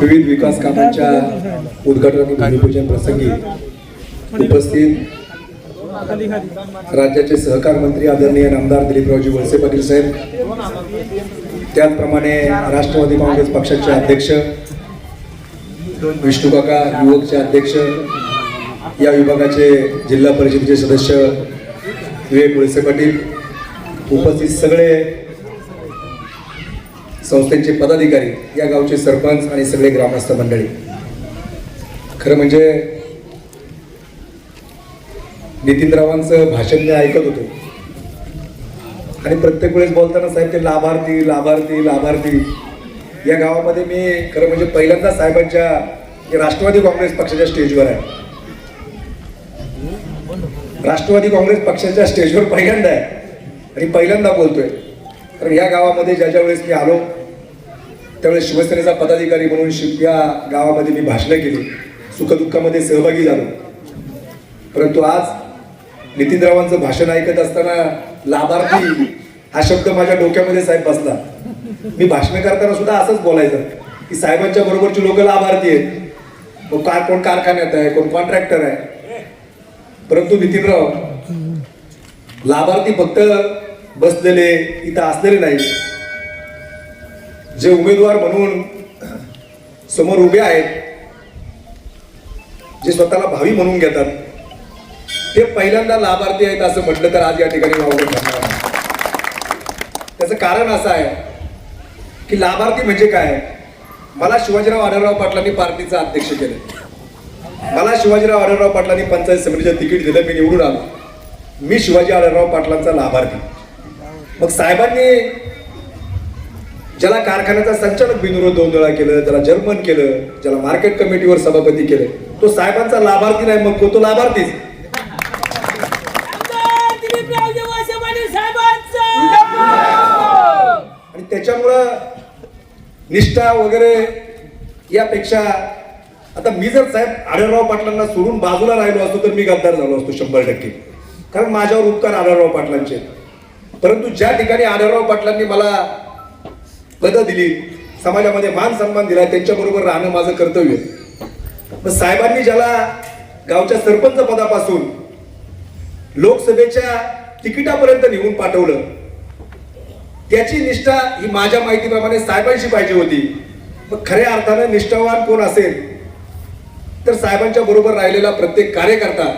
विविध विकास कामांच्या उद्घाटन आणि भूमिपूजन प्रसंगी उपस्थित राज्याचे सहकार मंत्री आदरणीय नामदार दिलीपरावजी वळसे पाटील साहेब त्याचप्रमाणे राष्ट्रवादी काँग्रेस पक्षाचे अध्यक्ष विष्णूकाका युवकचे अध्यक्ष या विभागाचे जिल्हा परिषदेचे सदस्य विवेक वळसे पाटील उपस्थित सगळे संस्थेचे पदाधिकारी या गावचे सरपंच आणि सगळे ग्रामस्थ मंडळी. खरं म्हणजे नितीनरावांचं भाषण मी ऐकत होतो. आणि प्रत्येक वेळेस बोलताना साहेब ते लाभार्थी लाभार्थी लाभार्थी. या गावामध्ये मी खरं म्हणजे पहिल्यांदा साहेबांच्या राष्ट्रवादी काँग्रेस पक्षाच्या स्टेजवर आहे. राष्ट्रवादी काँग्रेस पक्षाच्या स्टेजवर पहिल्यांदा आहे. आणि पहिल्यांदा बोलतोय. कारण या गावामध्ये ज्या ज्या वेळेस मी आलो त्यावेळेस शिवसेनेचा पदाधिकारी म्हणून शिव या गावामध्ये मी भाषणं केली. सुखदुःखामध्ये सहभागी झालो. परंतु आज नितीनरावांचं भाषण ऐकत असताना लाभार्थी हा शब्द माझ्या डोक्यामध्ये साहेब बसला. मी भाषण करताना सुद्धा असंच बोलायचं. की साहेबांच्या बरोबरची लोक लाभार्थी आहेत. मग कार कोण कारखान्यात आहे? कोण कॉन्ट्रॅक्टर आहे? परंतु नितीनराव लाभार्थी फक्त बसलेले इथं असलेले नाही जे उमेदवार म्हणून समोर उभे आहेत जे स्वतःला भावी म्हणून घेतात ते पहिल्यांदा लाभार्थी आहेत असं म्हटलं तर आज या ठिकाणी वावगं ठरणार त्याचं कारण असं आहे की लाभार्थी म्हणजे काय? मला शिवाजीराव आढळराव पाटलांनी पार्टीचा अध्यक्ष केलं. मला शिवाजीराव आढळराव पाटलांनी पंचायत समितीचं तिकीट दिलं मी निवडून आलो. मी शिवाजी आढळराव पाटलांचा लाभार्थी. मग साहेबांनी ज्याला कारखान्याचा संचालक बिनविरोध दोन वेळा केलं त्याला जर्मन केलं ज्याला मार्केट कमिटीवर सभापती केलं तो साहेबांचा लाभार्थी नाही मग तो लाभार्थीच. आणि त्याच्यामुळं निष्ठा वगैरे यापेक्षा आता मी जर साहेब आढळराव पाटलांना सोडून बाजूला राहिलो असतो तर मी गद्दार झालो असतो शंभर टक्के. कारण माझ्यावर उपकार आढळराव पाटलांचे परंतु ज्या ठिकाणी आढळराव पाटलांनी मला पदं दिली. समाजामध्ये मान सन्मान दिला. त्यांच्याबरोबर राहणं माझं कर्तव्य. मग साहेबांनी ज्याला गावच्या सरपंच पदापासून लोकसभेच्या तिकिटापर्यंत निघून पाठवलं त्याची निष्ठा ही माझ्या माहितीप्रमाणे साहेबांशी पाहिजे होती. मग खऱ्या अर्थानं निष्ठावान कोण असेल तर साहेबांच्या बरोबर राहिलेला प्रत्येक कार्यकर्ता.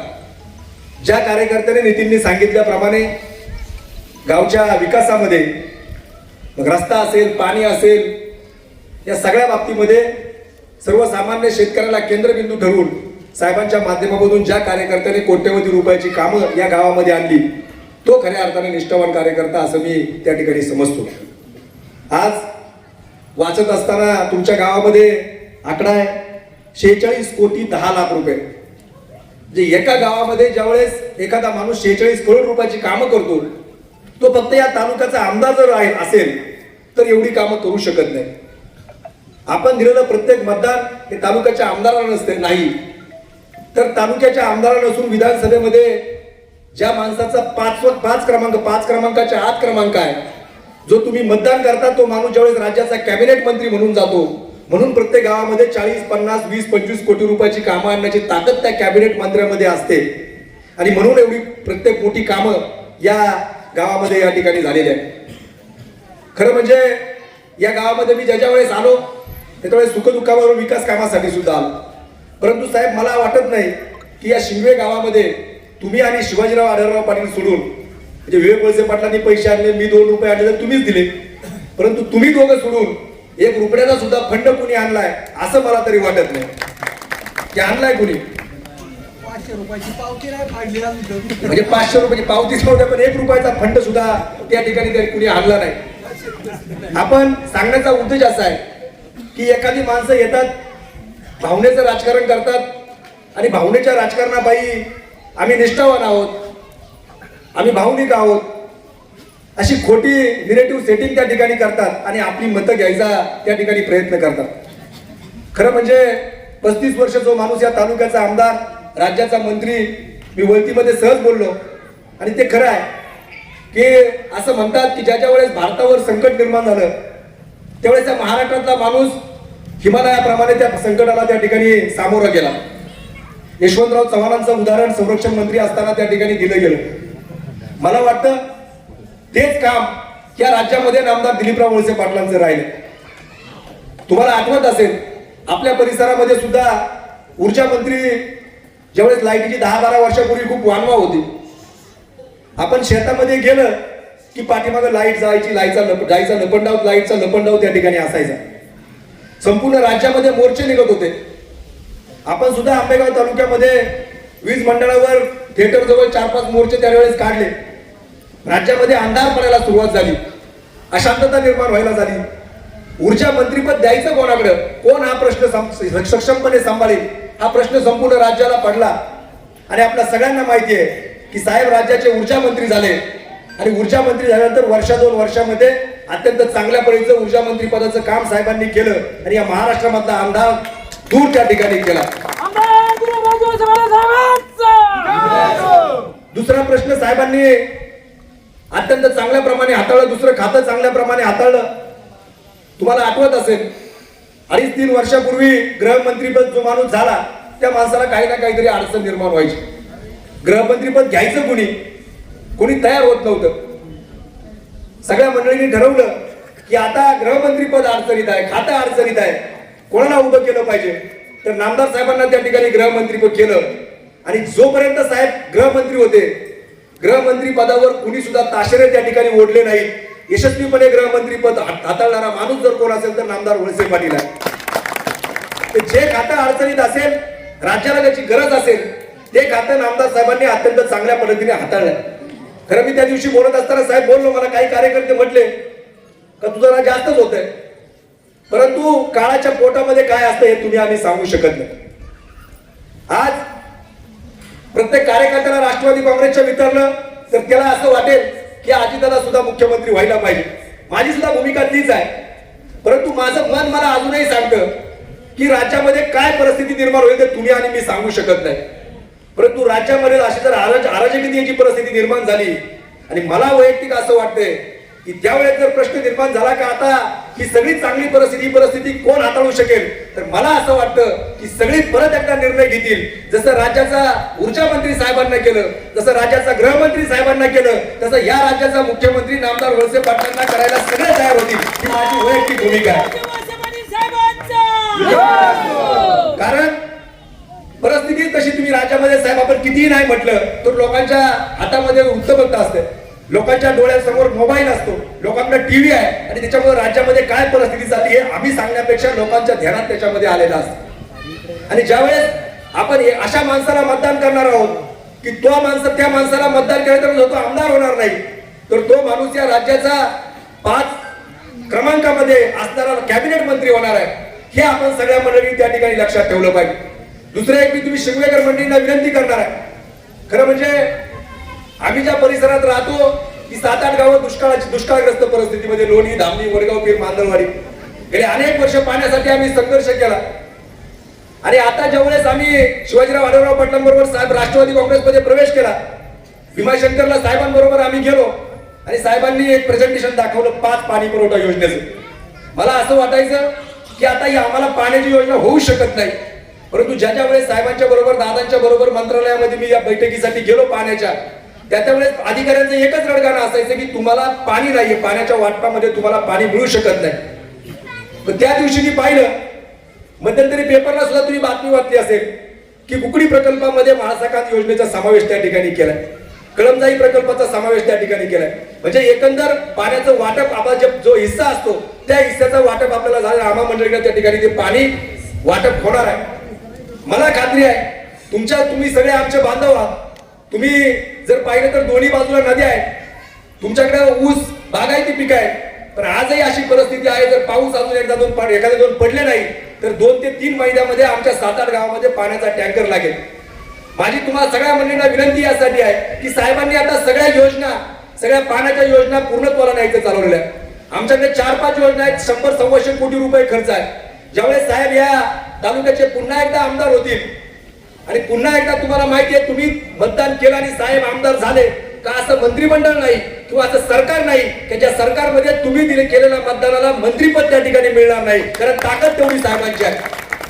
ज्या कार्यकर्त्याने नितीनने सांगितल्याप्रमाणे गावच्या विकासामध्ये मग रस्ता असेल पाणी असेल या सगळ्या बाबतीमध्ये सर्वसामान्य शेतकऱ्याला केंद्रबिंदू ठरवून साहेबांच्या माध्यमामधून ज्या कार्यकर्त्याने कोट्यवधी रुपयाची कामं या गावामध्ये आणली तो खऱ्या अर्थाने निष्ठावान कार्यकर्ता असं मी त्या ठिकाणी समजतो. आज वाचत असताना तुमच्या गावामध्ये आकडा आहे शेहेचाळीस कोटी दहा लाख रुपये. जे एका गावामध्ये ज्यावेळेस एखादा माणूस शेहेचाळीस करोड रुपयाची कामं करतो तो फक्त या तालुक्याचा आमदार जर आहे असेल तर एवढी कामं करू शकत नाही. आपण दिलेलं प्रत्येक मतदान हे तालुक्याच्या आमदाराला नसते नाही. तर तालुक्याच्या आमदाराला नसून विधानसभेमध्ये ज्या माणसाचा पाचव पाच क्रमांक पाच क्रमांकाच्या आत क्रमांक आहे जो तुम्ही मतदान करता तो माणूस ज्यावेळेस राज्याचा कॅबिनेट मंत्री म्हणून जातो म्हणून प्रत्येक गावामध्ये चाळीस पन्नास वीस पंचवीस कोटी रुपयाची कामं आणण्याची ताकद त्या कॅबिनेट मंत्र्यामध्ये असते. आणि म्हणून एवढी प्रत्येक मोठी कामं या गावामध्ये या ठिकाणी झालेली आहेत. खरं म्हणजे या गावामध्ये मी ज्याच्या वेळेस आलो त्याच्यावेळेस सुखदुःखावर विकास कामासाठी सुद्धा आलो. परंतु साहेब मला वाटत नाही की या शिंगवे गावामध्ये तुम्ही आणि शिवाजीराव आढळराव पाटील सोडून म्हणजे विवेक वळसे पाटलांनी पैसे आणले मी दोन रुपये आणले तर तुम्हीच दिले. परंतु तुम्ही दोघं सोडून एक रुपयाचा सुद्धा फंड कुणी आणलाय असं मला तरी वाटत नाही. की आणलाय कुणी? पाचशे रुपयाची पावती म्हणजे पाचशे रुपयाची पावतीच नव्हत्या पण एक रुपयाचा फंड सुद्धा त्या ठिकाणी कुणी आणला नाही. आपण सांगण्याचा उद्देश असा आहे की एखादी माणसं येतात भावनेचं राजकारण करतात आणि भावनेच्या राजकारणाबाई आम्ही निष्ठावान आहोत आम्ही भावनिक आहोत अशी खोटी निरेटिव्ह सेटिंग त्या ठिकाणी करतात आणि आपली मतं घ्यायचा त्या ठिकाणी प्रयत्न करतात. खरं म्हणजे पस्तीस वर्ष जो माणूस या तालुक्याचा आमदार राज्याचा मंत्री मी वळतीमध्ये सहज बोललो आणि ते खरं आहे. की असं म्हणतात की ज्याच्या वेळेस भारतावर संकट निर्माण झालं त्यावेळेस त्या महाराष्ट्रातला माणूस हिमालयाप्रमाणे त्या संकटाला त्या ठिकाणी सामोरा गेला. यशवंतराव चव्हाणांचं उदाहरण संरक्षण मंत्री असताना त्या ठिकाणी दिलं गेलं. मला वाटतं तेच काम या राज्यामध्ये नामदार दिलीपराव वळसे पाटलांचं राहिलं. तुम्हाला आठवत असेल आपल्या परिसरामध्ये सुद्धा ऊर्जा मंत्री ज्यावेळेस लाईटीची दहा बारा वर्षापूर्वी खूप वानवा होती. आपण शेतामध्ये गेलं की पाठीमागं लाइट जायची लाईटचा लप जायचा लपंडाव लाईटचा लपंडाव त्या ठिकाणी असायचा. संपूर्ण राज्यामध्ये मोर्चे निघत होते. आपण सुद्धा आंबेगाव तालुक्यामध्ये वीज मंडळावर थिएटर जवळ चार पाच मोर्चे त्यावेळेस काढले. राज्यामध्ये अंधार पडायला सुरुवात झाली. अशांतता निर्माण व्हायला झाली. ऊर्जा मंत्रीपद द्यायचं कोणाकडे? कोण हा प्रश्न सक्षमपणे सांभाळेल? हा प्रश्न संपूर्ण राज्याला पडला. आणि आपल्या सगळ्यांना माहिती आहे की साहेब राज्याचे ऊर्जा मंत्री झाले. आणि ऊर्जा मंत्री झाल्यानंतर वर्षा दोन वर्षामध्ये अत्यंत चांगल्या पद्धतीचं ऊर्जा मंत्री पदाचं काम साहेबांनी केलं आणि या महाराष्ट्रामधला आमदार दूर त्या ठिकाणी केला. दुसरा प्रश्न साहेबांनी अत्यंत चांगल्या प्रमाणे हाताळलं दुसरं खातं चांगल्या प्रमाणे हाताळलं. तुम्हाला आठवत असेल अडीच तीन वर्षापूर्वी गृहमंत्रीपद जो माणूस झाला त्या माणसाला काही ना काहीतरी अडचण निर्माण व्हायची. गृहमंत्रीपद घ्यायचं कुणी? कोणी तयार होत नव्हतं. सगळ्या मंडळींनी ठरवलं की आता गृहमंत्रीपद अडचणीत आहे खातं अडचणीत आहे. कोणाला उभं केलं पाहिजे? तर नामदार साहेबांना त्या ठिकाणी गृहमंत्रीपद केलं. आणि जोपर्यंत साहेब गृहमंत्री होते गृहमंत्री पदावर कुणी सुद्धा ताशेरे त्या ठिकाणी ओढले नाही. यशस्वीपणे गृहमंत्री पद हाताळणारा माणूस जर कोण असेल तर नामदार वळसे पाटील आहे. जे खातं अडचणीत असेल राज्याला त्याची गरज असेल ते खातं नामदार साहेबांनी अत्यंत चांगल्या पद्धतीने हाताळलं. खरं मी त्या दिवशी बोलत असताना साहेब बोललो मला काही कार्यकर्ते म्हटले का तुझं जरा जास्तच होतंय. परंतु काळाच्या पोटामध्ये काय असतं हे तुम्ही आम्ही सांगू शकत नाही. आज प्रत्येक कार्यकर्त्याला राष्ट्रवादी काँग्रेसच्या वितरलं तर त्याला असं वाटेल की अजितदादा सुद्धा मुख्यमंत्री व्हायला पाहिजे. माझी सुद्धा भूमिका तीच आहे. परंतु माझं मन मला अजूनही सांगतं की राज्यामध्ये काय परिस्थिती निर्माण होईल ते तुम्ही आणि मी सांगू शकत नाही. परंतु राज्यामध्ये अशी जर अराज अराजकीय परिस्थिती निर्माण झाली आणि मला वैयक्तिक असं वाटतंय की त्यावेळेस जर प्रश्न निर्माण झाला का आता ही सगळी चांगली परिस्थिती परिस्थिती कोण हाताळू शकेल? तर मला असं वाटतं की सगळी परत एकदा निर्णय घेतील. जसं राज्याचा ऊर्जा मंत्री साहेबांना केलं जसं राज्याचा गृहमंत्री साहेबांना केलं तसं या राज्याचा मुख्यमंत्री नामदार वळसे पाटलांना करायला सगळे तयार होतील. ही माझी वैयक्तिक भूमिका आहे. कारण परिस्थिती तशी तुम्ही राज्यामध्ये साहेब आपण कितीही नाही म्हटलं तर लोकांच्या हातामध्ये वृत्तपत्र असते. लोकांच्या डोळ्यासमोर मोबाईल असतो. लोकांकडे टीव्ही आहे आणि त्याच्यामुळे राज्यामध्ये काय परिस्थिती चालली हे आम्ही सांगण्यापेक्षा लोकांच्या ध्यानात त्याच्यामध्ये आलेलं असतं. आणि ज्यावेळेस आपण अशा माणसाला मतदान करणार आहोत की तो माणसं त्या माणसाला मतदान केल्यानंतर तो आमदार होणार नाही. तर तो माणूस या राज्याचा पाच क्रमांकामध्ये असणारा कॅबिनेट मंत्री होणार आहे. हे आपण सगळ्या मंडळी त्या ठिकाणी लक्षात ठेवलं पाहिजे. दुसरं एक मी तुम्ही शिंगवेकर मंडळींना विनंती करणार आहे. खरं म्हणजे आम्ही ज्या परिसरात राहतो ती सात आठ गावं दुष्काळाची दुष्काळग्रस्त परिस्थितीमध्ये लोणी धामणी वडगाव पीर मांदळवाडी गेले अनेक वर्ष पाण्यासाठी आम्ही संघर्ष केला. आणि आता ज्यावेळेस आम्ही शिवाजीराव आढळराव पाटलांबरोबर साहेब राष्ट्रवादी काँग्रेसमध्ये प्रवेश केला भीमाशंकरला साहेबांबरोबर आम्ही गेलो आणि साहेबांनी एक प्रेझेंटेशन दाखवलं पाच पाणी पुरवठा योजनेचं. मला असं वाटायचं की आता ही आम्हाला पाण्याची योजना होऊ शकत नाही. परंतु ज्या ज्या वेळेस साहेबांच्या बरोबर दादांच्या बरोबर मंत्रालयामध्ये मी या बैठकीसाठी गेलो पाण्याच्या त्या त्यावेळेस अधिकाऱ्यांचं एकच रडगाणं असायचं की तुम्हाला पाणी नाहीये पाण्याच्या वाटपामध्ये तुम्हाला पाणी मिळू शकत नाही. पण त्या दिवशी मी पाहिलं मध्यंतरी पेपरला सुद्धा तुम्ही बातमी वाचली असेल की कुकडी प्रकल्पामध्ये महासाकांत योजनेचा समावेश त्या ठिकाणी केलाय. कळमजाई प्रकल्पाचा समावेश त्या ठिकाणी केलाय. म्हणजे एकंदर पाण्याचं वाटप आपला जे जो हिस्सा असतो त्या हिस्साचं वाटप आपल्याला झालं. आम्हा मंडळीकडे त्या ठिकाणी ते पाणी वाटप होणार आहे. मला खात्री आहे तुमच्या तुम्ही सगळे आमचे बांधव आहात. तुम्ही जर पाहिलं तर दोन्ही बाजूला नद्या आहेत. तुमच्याकडे ऊस बागायती पीक आहे पण आजही अशी परिस्थिती आहे जर पाऊस अजून एकदा दोन एखादे दोन पडले नाही तर दोन ते तीन महिन्यामध्ये आमच्या सात आठ गावामध्ये पाण्याचा टँकर लागेल. माझी तुम्हाला सगळ्या मंडळींना विनंती यासाठी आहे की साहेबांनी आता सगळ्या योजना सगळ्या पाण्याच्या योजना पूर्णत्वाला न्यायचं चालवलेल्या आमच्याकडे चार पाच योजना आहेत शंभर सव्वाशे कोटी रुपये खर्च आहे. ज्यावेळेस साहेब या तालुक्याचे पुन्हा एकदा आमदार होतील. आणि पुन्हा एकदा तुम्हाला माहिती आहे तुम्ही मतदान केलं आणि साहेब आमदार झाले. का असं मंत्रिमंडळ नाही किंवा असं सरकार नाही की ज्या सरकारमध्ये तुम्ही दिले केलेल्या मतदानाला मंत्रीपद त्या ठिकाणी मिळणार नाही. कारण ताकद तेवढी साहेबांची आहे.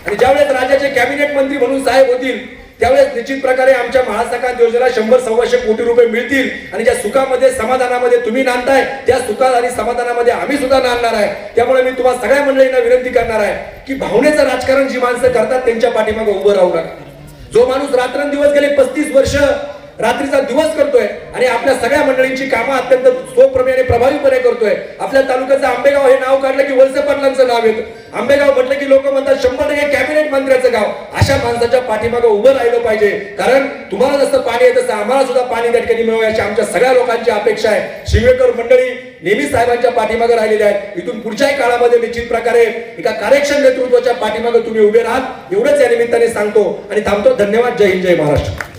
आणि ज्यावेळेस राज्याचे कॅबिनेट मंत्री म्हणून साहेब होतील त्यावेळेस निश्चित प्रकारे आमच्या महासंघात योजनेला शंभर सव्वाशे कोटी रुपये मिळतील. आणि ज्या सुखामध्ये समाधानामध्ये तुम्ही नांदताय त्या सुखात आणि समाधानामध्ये आम्ही सुद्धा नांदणार आहे. त्यामुळे मी तुम्हाला सगळ्या मंडळींना विनंती करणार आहे की भावनेचं राजकारण जी माणसं करतात त्यांच्या पाठीमागे उभं राहू नका. जो माणूस रात्रंदिवस गेले पस्तीस वर्ष रात्रीचा दिवस करतोय आणि आपल्या सगळ्या मंडळींची कामं अत्यंत स्वप्रमेयाने प्रभावीपणे करतोय. आपल्या तालुक्याचं आंबेगाव हे नाव काढलं की वलसे पाटलांचं नाव येतं. आंबेगाव म्हटलं की लोक म्हणतात शंभर टक्के कॅबिनेट मंत्र्याचं गाव. अशा माणसाच्या पाठीमागं उभं राहिलं पाहिजे. कारण तुम्हाला जसं पाणी आहे तसं आम्हाला सुद्धा पाणी त्या ठिकाणी मिळावं याची आमच्या सगळ्या लोकांची अपेक्षा आहे. शिवेकर मंडळी नेहमी साहेबांच्या पाठीमागे राहिलेले आहेत. इथून पुढच्याही काळामध्ये निश्चित प्रकारे एका कार्यक्षम नेतृत्वाच्या पाठीमागे तुम्ही उभे राहात एवढंच या निमित्ताने सांगतो आणि थांबतो. धन्यवाद. जय हिंद जय महाराष्ट्र.